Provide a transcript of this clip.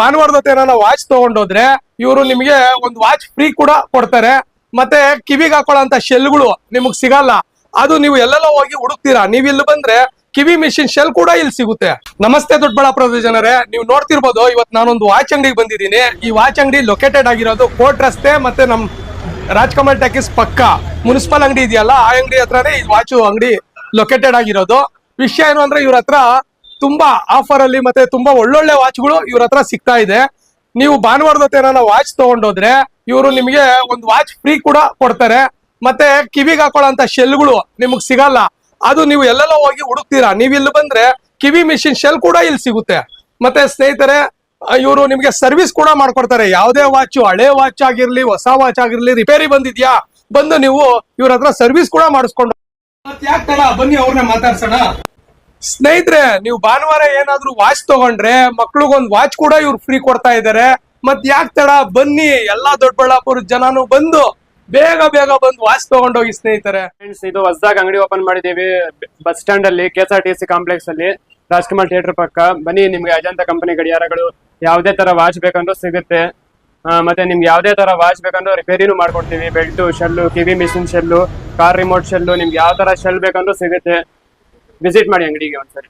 ಭಾನುವಾರದ ವಾಚ್ ತಗೊಂಡೋದ್ರೆ ಇವರು ನಿಮಗೆ ಒಂದು ವಾಚ್ ಫ್ರೀ ಕೂಡ ಕೊಡ್ತಾರೆ. ಮತ್ತೆ ಕಿವಿಗೆ ಹಾಕೊಳ್ಳೋಂತ ಶೆಲ್ಗಳು ನಿಮಗ್ ಸಿಗಲ್ಲ. ಅದು ನೀವು ಎಲ್ಲೆಲ್ಲ ಹೋಗಿ ಹುಡುಕ್ತೀರಾ. ನೀವ್ ಇಲ್ಲಿ ಬಂದ್ರೆ ಕಿವಿ ಮಿಷಿನ್ ಶೆಲ್ ಕೂಡ ಇಲ್ಲಿ ಸಿಗುತ್ತೆ. ನಮಸ್ತೆ ದೊಡ್ಡಬಳ್ಳಾಪುರದ ಜನರೇ, ನೀವು ನೋಡ್ತಿರ್ಬೋದು ಇವತ್ತು ನಾನೊಂದು ವಾಚ್ ಅಂಗಡಿಗೆ ಬಂದಿದ್ದೀನಿ. ಈ ವಾಚ್ ಅಂಗಡಿ ಲೊಕೇಟೆಡ್ ಆಗಿರೋದು ಕೋರ್ಟ್ ರಸ್ತೆ ಮತ್ತೆ ನಮ್ ರಾಜ್ಕಮಲ್ ಟಾಕೀಸ್ ಪಕ್ಕ. ಮುನ್ಸಿಪಲ್ ಅಂಗಡಿ ಇದೆಯಲ್ಲ, ಆ ಅಂಗಡಿ ಹತ್ರನೇ ಈ ವಾಚ್ ಅಂಗಡಿ ಲೊಕೇಟೆಡ್ ಆಗಿರೋದು. ವಿಷಯ ಏನು ಅಂದ್ರೆ ಇವ್ರ ಹತ್ರ ತುಂಬಾ ಆಫರ್ ಅಲ್ಲಿ ಮತ್ತೆ ತುಂಬಾ ಒಳ್ಳೊಳ್ಳೆ ವಾಚ್ಗಳು ಇವ್ರ ಹತ್ರ ಸಿಗ್ತಾ ಇದೆ. ನೀವು ಭಾನುವಾರದ ಹೊತ್ತು ಏನಾರ ವಾಚ್ ತಗೊಂಡೋದ್ರೆ ಇವರು ನಿಮಗೆ ಒಂದು ವಾಚ್ ಫ್ರೀ ಕೂಡ ಕೊಡ್ತಾರೆ. ಮತ್ತೆ ಕಿವಿಗೆ ಶೆಲ್ಗಳು ನಿಮಗ್ ಸಿಗಲ್ಲ. ಅದು ನೀವು ಎಲ್ಲೆಲ್ಲ ಹೋಗಿ ಹುಡುಕ್ತೀರಾ. ನೀವ್ ಇಲ್ಲಿ ಬಂದ್ರೆ ಕಿವಿ ಮಿಷಿನ್ ಶೆಲ್ ಕೂಡ ಇಲ್ಲಿ ಸಿಗುತ್ತೆ. ಮತ್ತೆ ಸ್ನೇಹಿತರೆ, ಇವರು ನಿಮ್ಗೆ ಸರ್ವಿಸ್ ಕೂಡ ಮಾಡ್ಕೊಡ್ತಾರೆ. ಯಾವುದೇ ವಾಚ್ ಹಳೆ ವಾಚ್ ಆಗಿರ್ಲಿ, ಹೊಸ ವಾಚ್ ಆಗಿರ್ಲಿ ರಿಪೇರಿ ಬಂದಿದ್ಯಾ? ಬಂದು ನೀವು ಇವ್ರ ಹತ್ರ ಸರ್ವಿಸ್ ಕೂಡ ಮಾಡಿಸ್ಕೊಂಡು ಯಾಕೆ ಬನ್ನಿ ಅವ್ರನ್ನ ಮಾತಾಡ್ಸೋಣ. ಸ್ನೇಹಿತರೆ, ನೀವು ಭಾನುವಾರ ಏನಾದ್ರೂ ವಾಚ್ ತಗೊಂಡ್ರೆ ಮಕ್ಳಿಗೊಂದು ವಾಚ್ ಕೂಡ ಇವ್ರು ಫ್ರೀ ಕೊಡ್ತಾ ಇದಾರೆ. ಮತ್ ಯಾಕೆ ತಡ? ಬನ್ನಿ, ಎಲ್ಲಾ ದೊಡ್ಡಬಳ್ಳಾಪುರ ಜನನು ಬಂದು ಬೇಗ ಬೇಗ ಬಂದು ವಾಚ್ ತಗೊಂಡೋಗಿ ಸ್ನೇಹಿತರೆ. ಫ್ರೆಂಡ್ಸ್ ಇದು ಹೊಸದಾಗ ಅಂಗಡಿ ಓಪನ್ ಮಾಡಿದೀವಿ ಬಸ್ ಸ್ಟ್ಯಾಂಡ್ ಅಲ್ಲಿ K R T C complex ಅಲ್ಲಿ ರಾಜ್ಕುಮಾರ್ ಥಿಯೇಟರ್ ಪಕ್ಕ. ಬನ್ನಿ, ನಿಮ್ಗೆ ಅಜಂತ ಕಂಪನಿ ಗಡಿಯಾರಗಳು ಯಾವುದೇ ತರ ವಾಚ್ ಬೇಕಂದ್ರೂ ಸಿಗುತ್ತೆ. ಮತ್ತೆ ನಿಮ್ಗೆ ಯಾವುದೇ ತರ ವಾಚ್ ಬೇಕಂದ್ರೂ ರಿಪೇರಿನೂ ಮಾಡ್ಕೊಡ್ತೀವಿ. ಬೆಲ್ಟು ಶೆಲ್ಲು ಕಿವಿ machine cell car remote cell ನಿಮ್ಗೆ ಯಾವ ತರ ಶೆಲ್ ಬೇಕಂದ್ರೂ ಸಿಗುತ್ತೆ. ವಿಸಿಟ್ ಮಾಡಿ ಅಂಗಡಿಗೆ ಒಂದ್ಸರಿ.